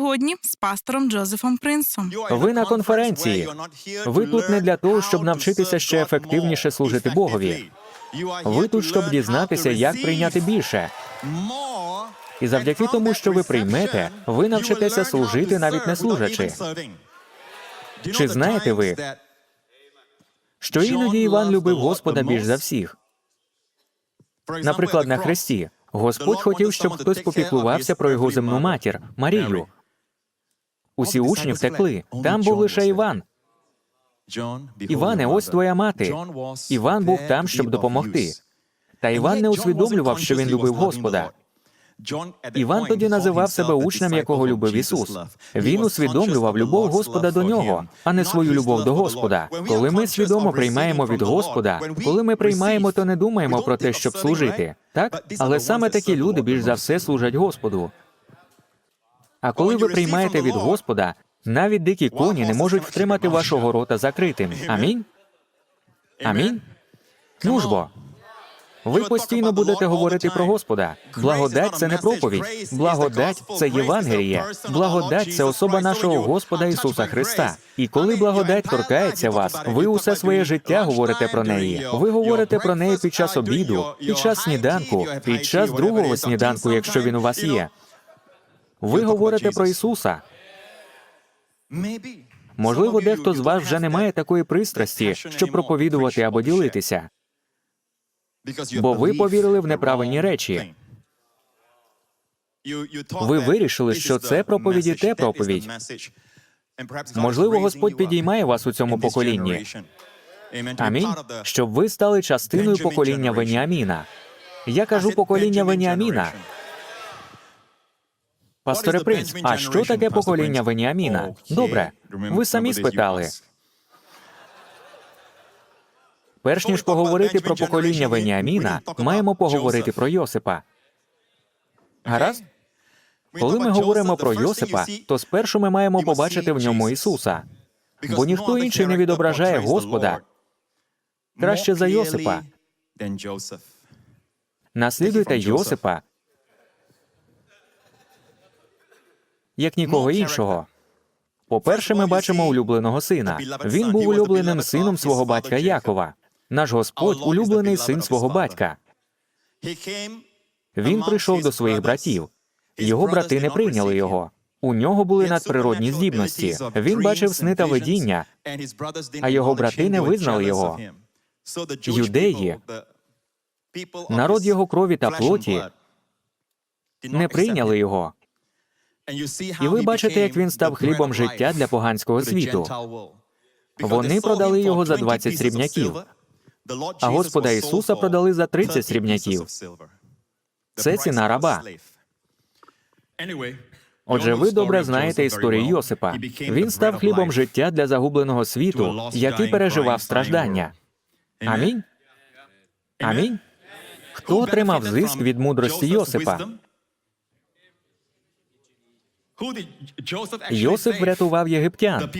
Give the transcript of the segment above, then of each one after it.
Сьогодні з пастором Джозефом Принсом. Ви на конференції. Ви тут не для того, щоб навчитися ще ефективніше служити Богові. Ви тут, щоб дізнатися, як прийняти більше. І завдяки тому, що ви приймете, ви навчитеся служити, навіть не служачи. Чи знаєте ви, Що іноді Іван любив Господа більш за всіх. Наприклад, на хресті Господь хотів, щоб хтось попіклувався про його земну матір Марію. Усі учні втекли. Там був лише Іван. Іване, ось твоя мати. Іван був там, щоб допомогти. Та Іван не усвідомлював, що він любив Господа. Іван тоді називав себе учнем, якого любив Ісус. Він усвідомлював любов Господа до нього, а не свою любов до Господа. Коли ми свідомо приймаємо від Господа, коли ми приймаємо, то не думаємо про те, щоб служити. Так, але саме такі люди більш за все служать Господу. А коли ви приймаєте від Господа, навіть дикі коні не можуть втримати вашого рота закритим. Амінь. Амінь. Ну ж бо. Ви постійно будете говорити про Господа. Благодать це не проповідь. Благодать це Євангеліє. Благодать це особа нашого Господа Ісуса Христа. І коли благодать торкається вас, ви усе своє життя говорите про неї. Ви говорите про неї під час обіду, під час сніданку, під час другого сніданку, якщо він у вас є. Ви говорите про Ісуса. Можливо, дехто з вас вже не має такої пристрасті, щоб проповідувати або ділитися, бо ви повірили в неправильні речі. Ви вирішили, що це проповіді те проповідь. Можливо, Господь підіймає вас у цьому поколінні. Амінь. Щоб ви стали частиною покоління Веніаміна. Я кажу покоління Веніаміна. Пасторе Принц, а що таке покоління Веніаміна? Добре, ви самі спитали. Перш ніж поговорити про покоління Веніаміна, маємо поговорити про Йосипа. Гаразд? Коли ми говоримо про Йосипа, то спершу ми маємо побачити в ньому Ісуса, бо ніхто інший не відображає Господа краще за Йосипа. Наслідуйте Йосипа, як нікого іншого. По-перше, ми бачимо улюбленого сина. Він був улюбленим сином свого батька Якова. Наш Господь улюблений син свого батька. Він прийшов до своїх братів. Його брати не прийняли його. У нього були надприродні здібності. Він бачив сни та видіння, а його брати не визнали його. Юдеї, народ його крові та плоті, не прийняли його. І ви бачите, як він став хлібом життя для поганського світу. Вони продали його за 20 срібняків, а Господа Ісуса продали за 30 срібняків. Це ціна раба. Отже, ви добре знаєте історію Йосипа. Він став хлібом життя для загубленого світу, який переживав страждання. Амінь. Амінь. Хто отримав зиск від мудрості Йосипа? Йосип врятував єгиптян.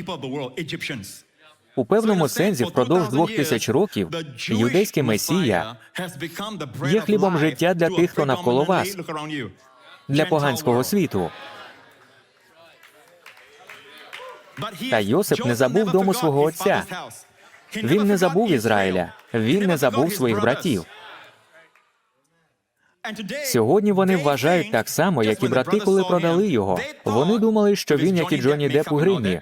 У певному сенсі, впродовж двох тисяч років юдейський месія є хлібом життя для тих, хто навколо вас, для поганського світу. Та Йосип не забув дому свого отця. Він не забув Ізраїля, він не забув своїх братів. Сьогодні вони вважають так само, як і брати, коли продали його. Вони думали, що він, як і Джонні Депп у гримі,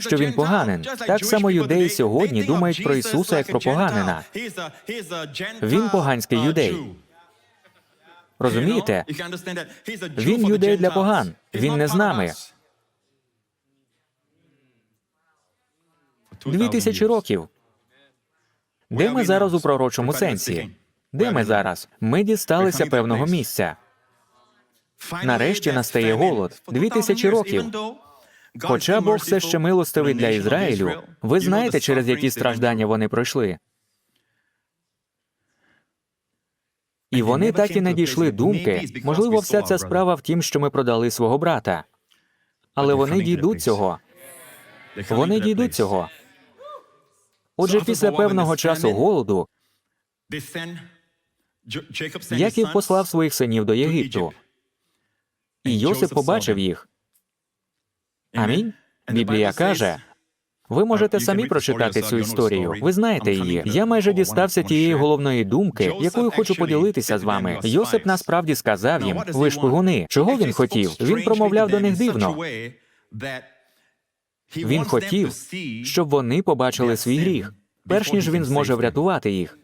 що він поганин. Так само юдеї сьогодні думають про Ісуса як про поганина. Він поганський юдей. Розумієте? Він юдей для поган. Він не з нами. Дві тисячі років. Де ми зараз у пророчому сенсі? Де ми зараз? Ми дісталися певного місця. Нарешті настає голод. Дві тисячі років. Хоча Бог все ще милостивий для Ізраїлю, ви знаєте, через які страждання вони пройшли. І вони так і не дійшли думки. Можливо, вся ця справа в тім, що ми продали свого брата. Але вони дійдуть цього. Вони дійдуть цього. Отже, після певного часу голоду Яків послав своїх синів до Єгипту. І Йосип побачив їх. Амінь. Біблія каже. Ви можете самі прочитати цю історію. Ви знаєте її. Я майже дістався тієї головної думки, якою хочу поділитися з вами. Йосип насправді сказав їм: ви шпигуни. Чого він хотів? Він промовляв до них дивно. Він хотів, щоб вони побачили свій гріх, перш ніж він зможе врятувати їх.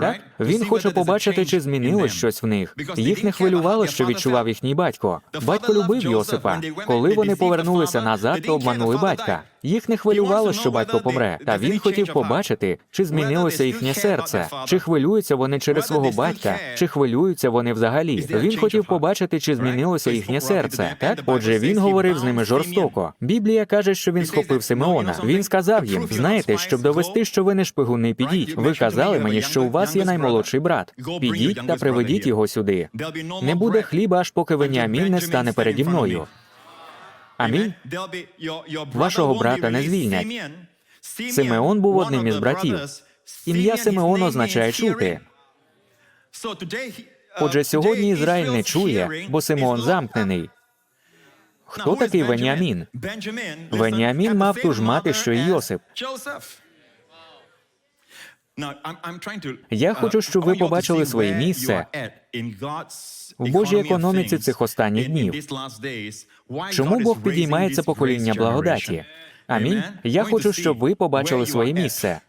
Так? Він хоче побачити, чи змінилось щось в них. Їх не хвилювало, що відчував їхній батько. Батько любив Йосипа. Коли вони повернулися назад, то обманули батька. Їх не хвилювало, що батько помре. Та він хотів побачити, чи змінилося їхнє серце, чи хвилюються вони через свого батька, чи хвилюються вони взагалі. Він хотів побачити, чи змінилося їхнє серце. Так, отже, він говорив з ними жорстоко. Біблія каже, що він схопив Симеона. Він сказав їм: знаєте, щоб довести, що ви не шпигуни, підіть. Ви казали мені, що у вас є наймолодший брат. Підіть та приведіть його сюди. Не буде хліба, аж поки Веніамін не стане переді мною. Амінь. Вашого брата не звільнять. Симеон був одним із братів. Ім'я Симеон означає чути. Отже, сьогодні Ізраїль не чує, бо Симеон замкнений. Хто такий Веніамін? Веніамін мав ту ж мати, що й Йосип. Я хочу, щоб ви побачили своє місце в Божій економіці цих останніх днів. Чому Бог підіймає це покоління благодаті? Амінь. Я хочу, щоб ви побачили своє місце.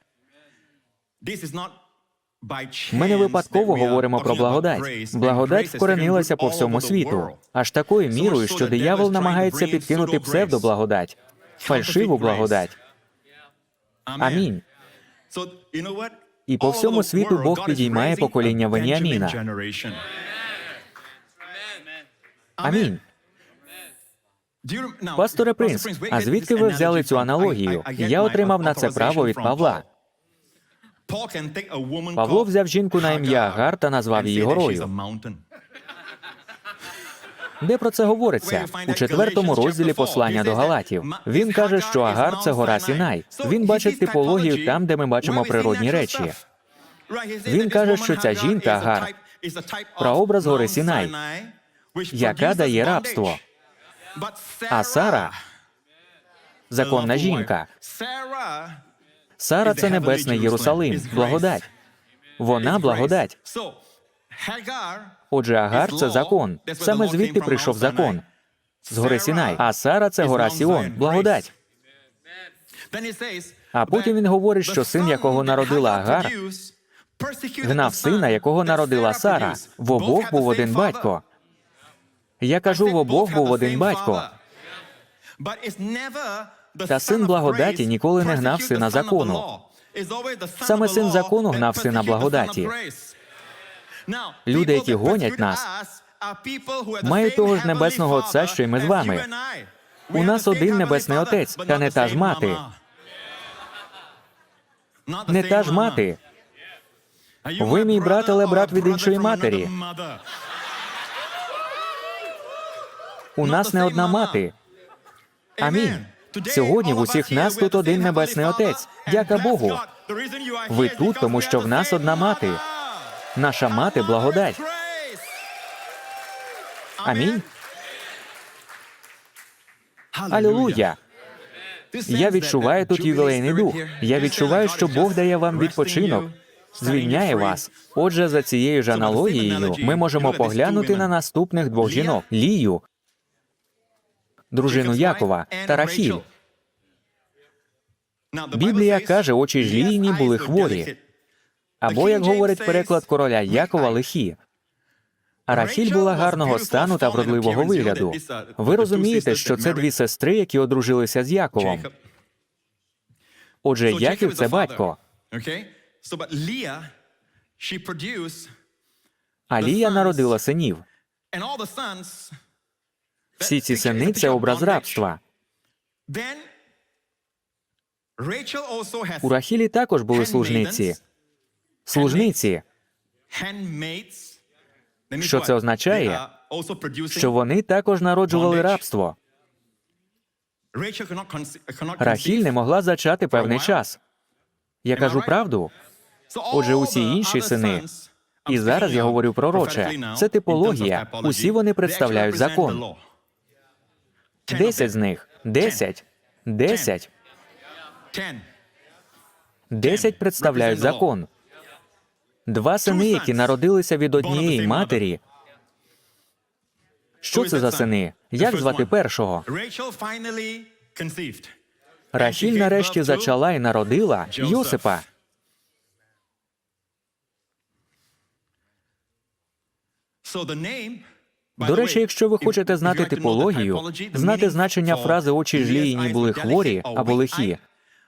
Ми не випадково говоримо про благодать. Благодать вкоренилася по всьому світу, аж такою мірою, що диявол намагається підкинути псевдоблагодать, фальшиву благодать. Амінь. І по всьому світу Бог підіймає покоління Веніаміна. Амінь. Пасторе Принц, а звідки ви взяли цю аналогію? Я отримав на це право від Павла. Павло взяв жінку на ім'я Агар та назвав її горою. Де про це говориться? У четвертому розділі послання до Галатів. Він каже, що Агар це гора Сінай. Він бачить типологію там, де ми бачимо природні речі. Він каже, що ця жінка Агар прообраз гори Сінай, яка дає рабство. А Сара законна жінка. Сара це небесний Єрусалим, благодать. Вона благодать. Отже, Агар це закон. Саме звідти прийшов закон з гори Сінай. А Сара це гора Сіон, благодать. А потім він говорить, що син, якого народила Агар, гнав сина, якого народила Сара. В обох був один батько. Я кажу, в обох був один батько. Та син благодаті ніколи не гнав сина закону. Саме син закону гнав сина благодаті. Люди, які гонять нас, мають того ж небесного Отця, що й ми з вами. У нас один небесний отець, та не та ж мати. Не та ж мати. Ви мій брат, але брат від іншої матері. У нас не одна мати. Амінь. Сьогодні в усіх нас тут один небесний отець. Дяка Богу. Ви тут, тому що в нас одна мати. Наша мати благодать. Амінь. Алілуя. Я відчуваю тут ювілейний дух. Я відчуваю, що Бог дає вам відпочинок, звільняє вас. Отже, за цією ж аналогією ми можемо поглянути на наступних двох жінок: Лію, дружину Якова та Рахіль. Біблія каже, очі ж Ліїні були хворі, або, як говорить переклад короля Якова, лихі. А Рахіль була гарного стану та вродливого вигляду. Ви розумієте, що це дві сестри, які одружилися з Яковом. Отже, Яків це батько, а Лія народила синів. Всі ці сини це образ рабства. У Рахілі також були служниці. Служниці, Що це означає? що вони також народжували рабство. Рахіль не могла зачати певний час. Я кажу правду. Отже, усі інші сини І зараз я говорю пророче. Це типологія. Усі вони представляють закон. Десять з них. Десять. Десять. Десять представляють закон. Два сини, які народилися від однієї матері. Що це за сини? Як звати першого? Рахіль нарешті зачала і народила Йосипа. До речі, якщо ви хочете знати типологію, знати значення фрази очі ж ліїні були хворі або лихі,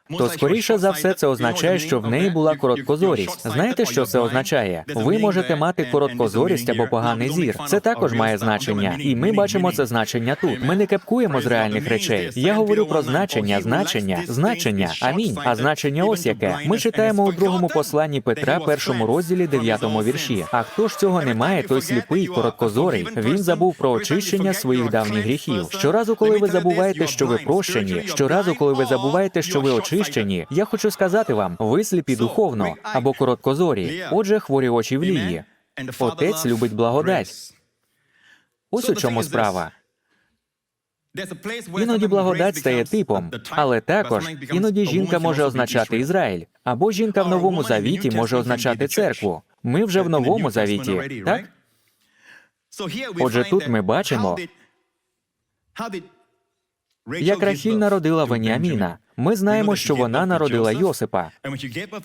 то скоріше за все це означає, що в неї була короткозорість. Знаєте, що це означає? Ви можете мати короткозорість або поганий зір. Це також має значення, і ми бачимо це значення тут. Ми не кепкуємо з реальних речей. Я говорю про значення, значення, значення. Амінь. А значення ось яке. Ми читаємо у другому посланні Петра, першому розділі, дев'ятому вірші. А хто ж цього не має, той сліпий, короткозорий. Він забув про очищення своїх давніх гріхів. Щоразу, коли ви забуваєте, що ви прощені, щоразу, коли ви забуваєте, що ви очищені, я хочу сказати вам, ви сліпі духовно або короткозорі. Отже, хворі очі в лії. Отець любить благодать. Ось у чому справа. Іноді благодать стає типом, але також іноді жінка може означати Ізраїль, або жінка в новому завіті може означати церкву. Ми вже в новому завіті, так? Отже, тут ми бачимо, Як Рахіль народила Веніаміна. Ми знаємо, що вона народила Йосипа.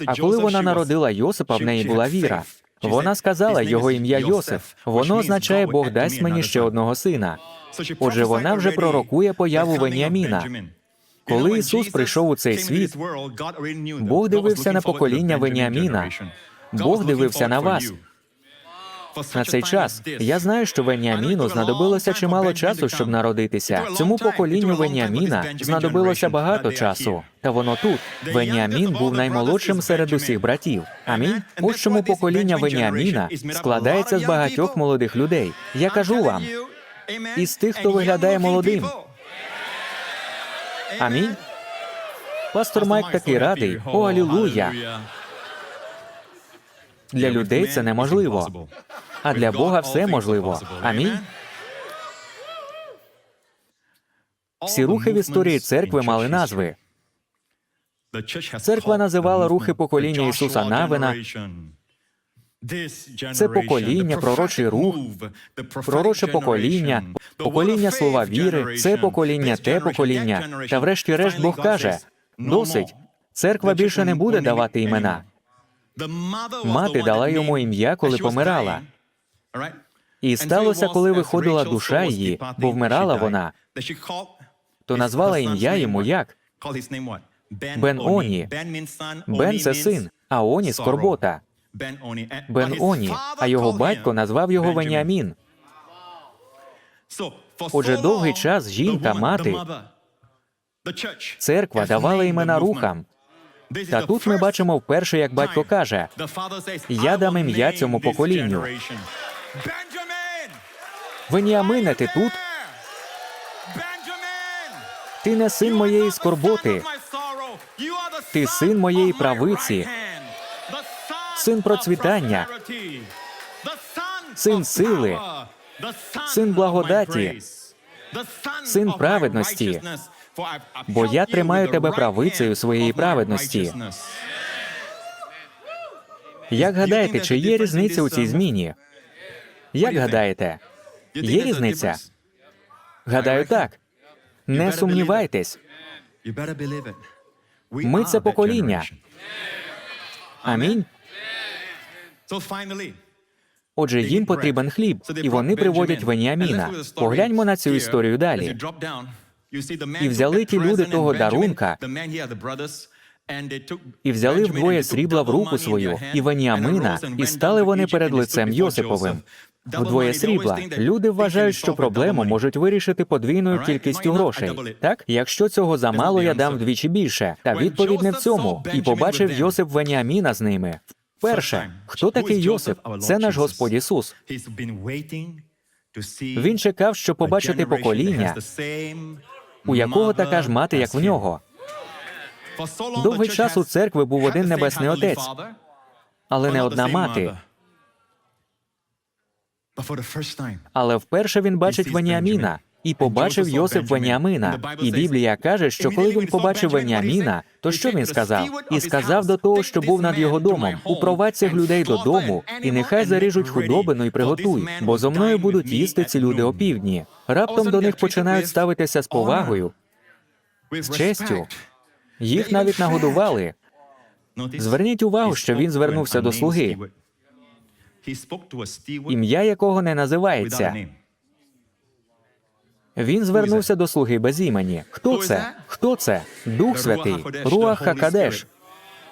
А коли вона народила Йосипа, в неї була віра. Вона сказала його ім'я Йосиф. Воно означає Бог дасть мені ще одного сина. Отже, вона вже пророкує появу Веніаміна. Коли Ісус прийшов у цей світ, Бог дивився на покоління Веніаміна. Бог дивився на вас. На цей час я знаю, що Веніаміну знадобилося чимало часу, щоб народитися. Цьому поколінню Веніаміна знадобилося багато часу. Та воно тут. Веніамін був наймолодшим серед усіх братів. Амінь. Ось чому покоління Веніаміна складається з багатьох молодих людей. Я кажу вам, із тих, хто виглядає молодим. Амінь. Пастор Майк такий радий. О, алілуя! Для людей це неможливо. А для Бога все можливо. Амінь. Всі рухи в історії церкви мали назви. Церква називала рухи покоління Ісуса Навина. Це покоління, пророчий рух, пророче покоління, покоління слова віри, це покоління, те покоління. Та врешті-решт Бог каже: досить. Церква більше не буде давати імена. Мати дала йому ім'я, коли помирала. І сталося, коли виходила душа її, бо вмирала вона, то назвала ім'я йому як? Бен Оні. Бен це син, а Оні скорбота. Бен Оні, а його батько назвав його Веніамін. Отже, довгий час жінка, мати, Церква давала імена рухам. Та тут ми бачимо вперше, як батько каже: Я дам ім'я цьому поколінню. Веніамине, ти тут? Ти не син моєї скорботи, Ти син моєї правиці, син процвітання, син сили, син благодаті, син праведності, бо я тримаю тебе правицею своєї праведності. Як гадаєте, чи є різниця у цій зміні? Як гадаєте? Є різниця? Гадаю, так. Не сумнівайтесь. Ми це покоління. Амінь. Отже, їм потрібен хліб, і вони приводять Веніаміна. Погляньмо на цю історію далі. І взяли ті люди того дарунка, І взяли вдвоє срібла в руку свою і Веніамина, і стали вони перед лицем Йосиповим. Вдвоє срібла. Люди вважають, що проблему можуть вирішити подвійною кількістю грошей. Так, якщо цього замало, я дам вдвічі більше. Та відповідь не в цьому. І побачив Йосип Веніаміна з ними. Перше, хто такий Йосип? Це наш Господь Ісус. Він чекав, щоб побачити покоління, у якого така ж мати, як в нього. Довгий час у церкви був один небесний отець, але не одна мати. Але вперше він бачить Веніаміна. І побачив Йосип Веніамина. І Біблія каже, що коли він побачив Веніаміна, то що він сказав? І сказав до того, що був над його домом: упровадь цих людей додому, і нехай заріжуть худобину і приготуй, бо зо мною будуть їсти ці люди опівдні. Раптом до них починають ставитися з повагою, з честю. їх навіть нагодували. Зверніть увагу, що він звернувся до слуги, ім'я якого не називається. Він звернувся до слуги без імені. Хто це? Хто це? Дух Святий, Руах Хакадеш.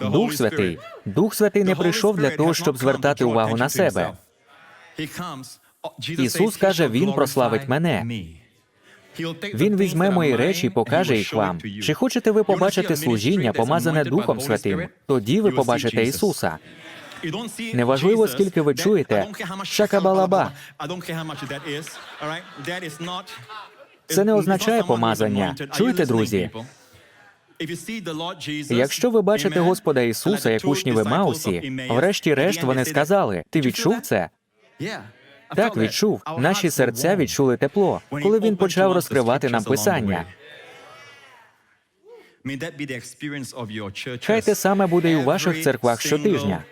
Дух Святий. Дух Святий не прийшов для того, щоб звертати увагу на себе. Ісус каже, Він прославить мене. Він візьме мої речі і покаже їх вам. Чи хочете ви побачити служіння, помазане Духом Святим? Тоді ви побачите Ісуса. Неважливо, скільки ви чуєте шакабалаба. Це не означає помазання. Чуєте, друзі? Якщо ви бачите Господа Ісуса, як учні в Емаусі, врешті-решт вони сказали: Ти відчув це? Так, відчув. Наші серця відчули тепло, коли він почав розкривати нам писання. Хай те саме буде і у ваших церквах щотижня.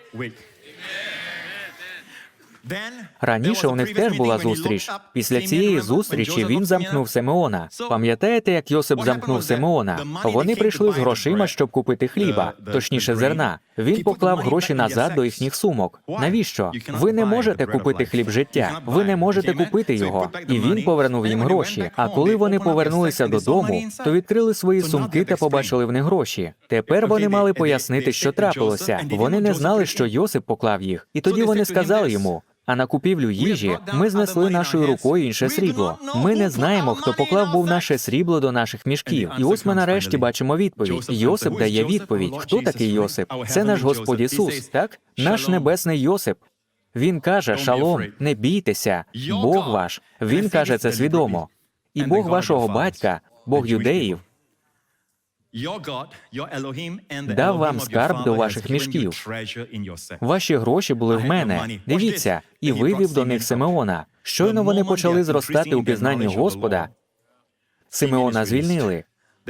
Раніше у них теж була зустріч. Після цієї зустрічі він замкнув Симеона. Пам'ятаєте, як Йосип замкнув Симеона? Вони прийшли з грошима, щоб купити хліба, точніше зерна. Він поклав гроші назад до їхніх сумок. Навіщо? Ви не можете купити хліб життя. Ви не можете купити його. І він повернув їм гроші. А коли вони повернулися додому, то відкрили свої сумки та побачили в них гроші. Тепер вони мали пояснити, що трапилося. Вони не знали, що Йосип поклав їх. І тоді вони сказали йому. А на купівлю їжі ми знесли нашою рукою інше срібло. Ми не знаємо, хто поклав був наше срібло до наших мішків. І ось ми нарешті бачимо відповідь. Йосип дає відповідь. Хто такий Йосип? Це наш Господь Ісус, так? Наш небесний Йосип. Він каже: Шалом, не бійтеся, Бог ваш. Він каже це свідомо. І Бог вашого батька, Бог юдеїв, дав вам скарб до ваших мішків. Ваші гроші були в мене. Дивіться, і вивів до них Симеона. Щойно вони почали зростати у пізнанні Господа. Симеона звільнили.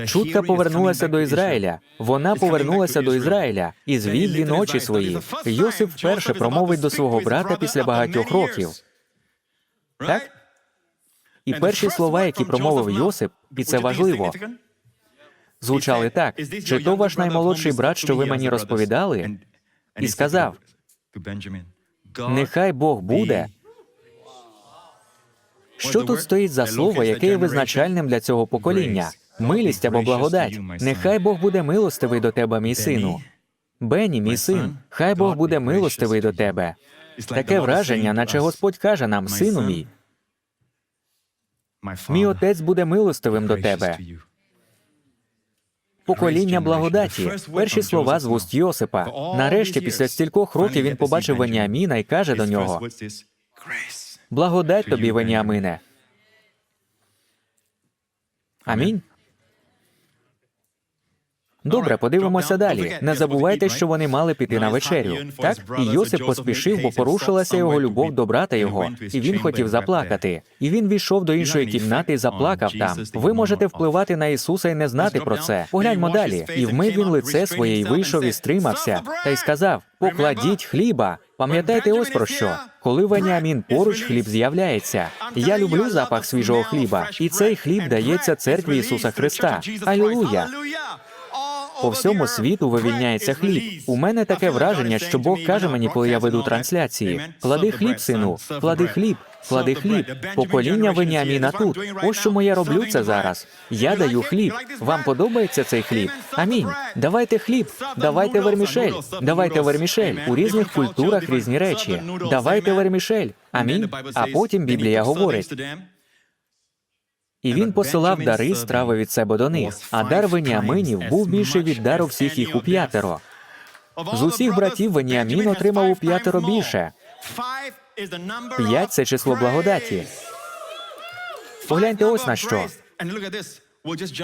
Чутка повернулася до Ізраїля. Вона повернулася до Ізраїля і звів він очі свої. Йосип вперше промовить до свого брата після багатьох років. Так? І перші слова, які промовив Йосип, і це важливо, звучали так: чи то ваш наймолодший брат, що ви мені розповідали, і сказав: Нехай Бог буде. Що тут стоїть за слово, яке є визначальним для цього покоління? Милість або благодать. Нехай Бог буде милостивий до тебе, мій сину. Бенні, мій син, хай Бог буде милостивий до тебе. Таке враження, наче Господь каже нам, сину мій, мій отець буде милостивим до тебе. Покоління благодаті. Перші слова з вуст Йосипа. Нарешті, після стількох років, він побачив Веніаміна і каже до нього: Благодать тобі, Веніамине. Амінь. Добре, подивимося далі. Не забувайте, що вони мали піти на вечерю. Так і Йосип поспішив, бо порушилася його любов до брата його, і він хотів заплакати. І він війшов до іншої кімнати і заплакав там. Ви можете впливати на Ісуса і не знати про це. Погляньмо далі. І вмив він лице своє, і вийшов і стримався, та й сказав: Покладіть хліба. Пам'ятайте ось про що. Коли Веніамін поруч хліб з'являється. Я люблю запах свіжого хліба, і цей хліб дається церкві Ісуса Христа. Алілуя! По всьому світу вивільняється хліб. У мене таке враження, що Бог каже мені, коли я веду трансляції: клади хліб, сину, клади хліб, клади хліб. Покоління Веніаміна тут. Ось чому я роблю це зараз. Я даю хліб. Вам подобається цей хліб? Амінь. Давайте хліб, давайте вермішель, давайте вермішель. У різних культурах різні речі. Давайте вермішель. Амінь. А потім Біблія говорить. І він посилав дари страви від себе до них. А дар Веніаминів був більше від дару всіх їх у п'ятеро. З усіх братів Веніамін отримав у п'ятеро більше. П'ять це число благодаті. Погляньте ось на що.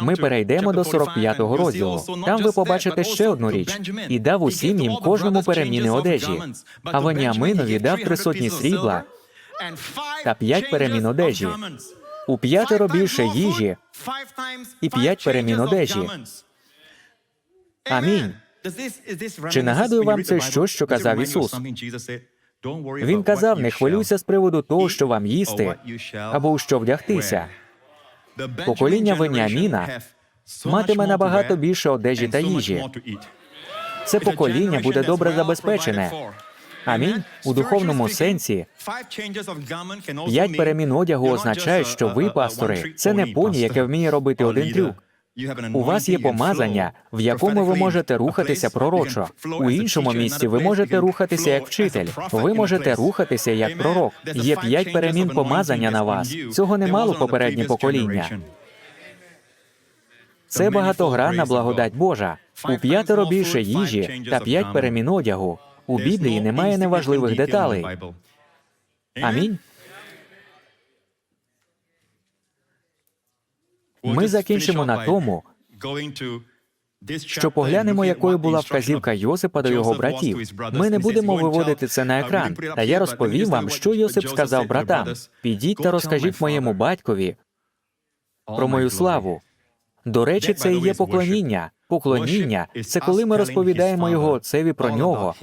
Ми перейдемо до 45-го розділу. Там ви побачите ще одну річ. І дав усім їм кожному переміни одежі. А Веніаминові дав три сотні срібла та п'ять перемін одежі. У п'ятеро більше їжі і п'ять перемін одежі. Амінь. Чи нагадує вам це щось, що казав Ісус? Він казав: не хвилюйся з приводу того, що вам їсти, або у що вдягтися. Покоління Веніаміна матиме набагато більше одежі та їжі. Це покоління буде добре забезпечене. Амінь. У духовному сенсі п'ять перемін одягу означає, що ви, пастори, це не поні, яке вміє робити один трюк. У вас є помазання, в якому ви можете рухатися пророчо. У іншому місці ви можете рухатися як вчитель. Ви можете рухатися як пророк. Є п'ять перемін помазання на вас. Цього не мало попереднє покоління. Це багатогранна благодать Божа. У п'ятеро більше їжі та п'ять перемін одягу. У Біблії немає неважливих деталей. Амінь. Ми закінчимо на тому, Що поглянемо, якою була вказівка Йосипа до його братів. Ми не будемо виводити це на екран. Та я розповім вам, що Йосип сказав братам. Підіть та розкажіть моєму батькові про мою славу. До речі, це і є поклоніння. Поклоніння це коли ми розповідаємо його отцеві про нього,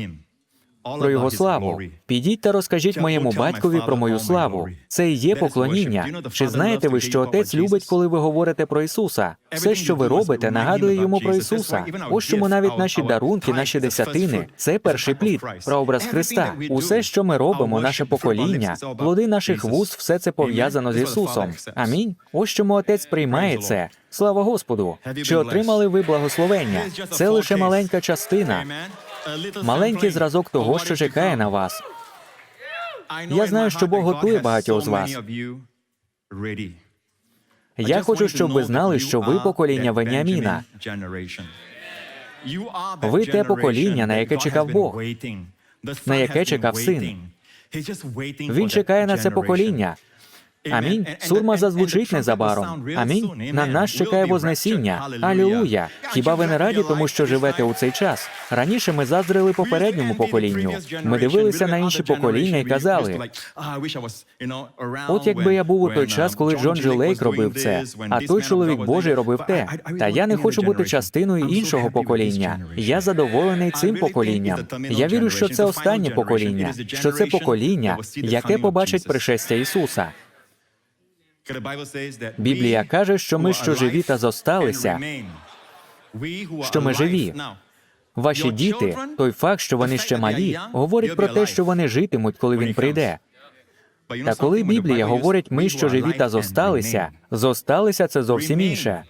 про його славу. Підіть та розкажіть моєму батькові про мою славу. Це і є поклоніння. Чи знаєте ви, що отець любить, коли ви говорите про Ісуса? Все, що ви робите, нагадує йому про Ісуса. Ось чому навіть наші дарунки, наші десятини це перший плід, прообраз Христа. Усе, що ми робимо, наше покоління, плоди наших вуст, все це пов'язано з Ісусом. Амінь. Ось чому отець приймає це. Слава Господу! Чи отримали ви благословення? Це лише маленька частина. Маленький зразок того, що чекає на вас. Я знаю, що Бог готує багатьох з вас. Я хочу, щоб ви знали, що ви покоління Веніаміна. Ви те покоління, на яке чекав Бог, на яке чекав син. Він чекає на це покоління. Амінь. Сурма зазвучить незабаром. Амінь. На нас чекає Вознесіння. Алілуя. Хіба ви не раді, тому що живете у цей час? Раніше ми заздрили попередньому поколінню. Ми дивилися на інші покоління і казали: от якби я був у той час, коли Джон Джі Лейк робив це, а той чоловік Божий робив те. Та я не хочу бути частиною іншого покоління. Я задоволений цим поколінням. Я вірю, що це останнє покоління, що це покоління, яке побачить пришестя Ісуса. Біблія каже, що ми, що живі та зосталися, що ми живі. Ваші діти, той факт, що вони ще малі, говорить про те, що вони житимуть, коли він прийде. Та коли Біблія говорить ми, що живі та зосталися, зосталися це зовсім інше.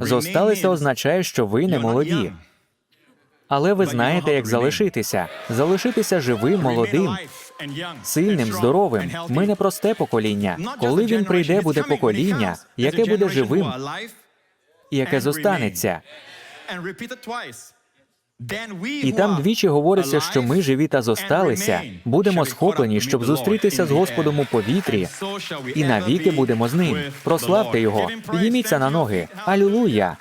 Зосталися означає, що ви не молоді. Але ви знаєте, як залишитися. Залишитися живим, молодим, сильним, здоровим. Ми не просте покоління. Коли він прийде, буде покоління, яке буде живим і яке зостанеться. І там двічі говориться, що ми живі та зосталися, будемо схоплені, щоб зустрітися з Господом у повітрі, і навіки будемо з ним. Прославте його, підніміться на ноги. Алілуя!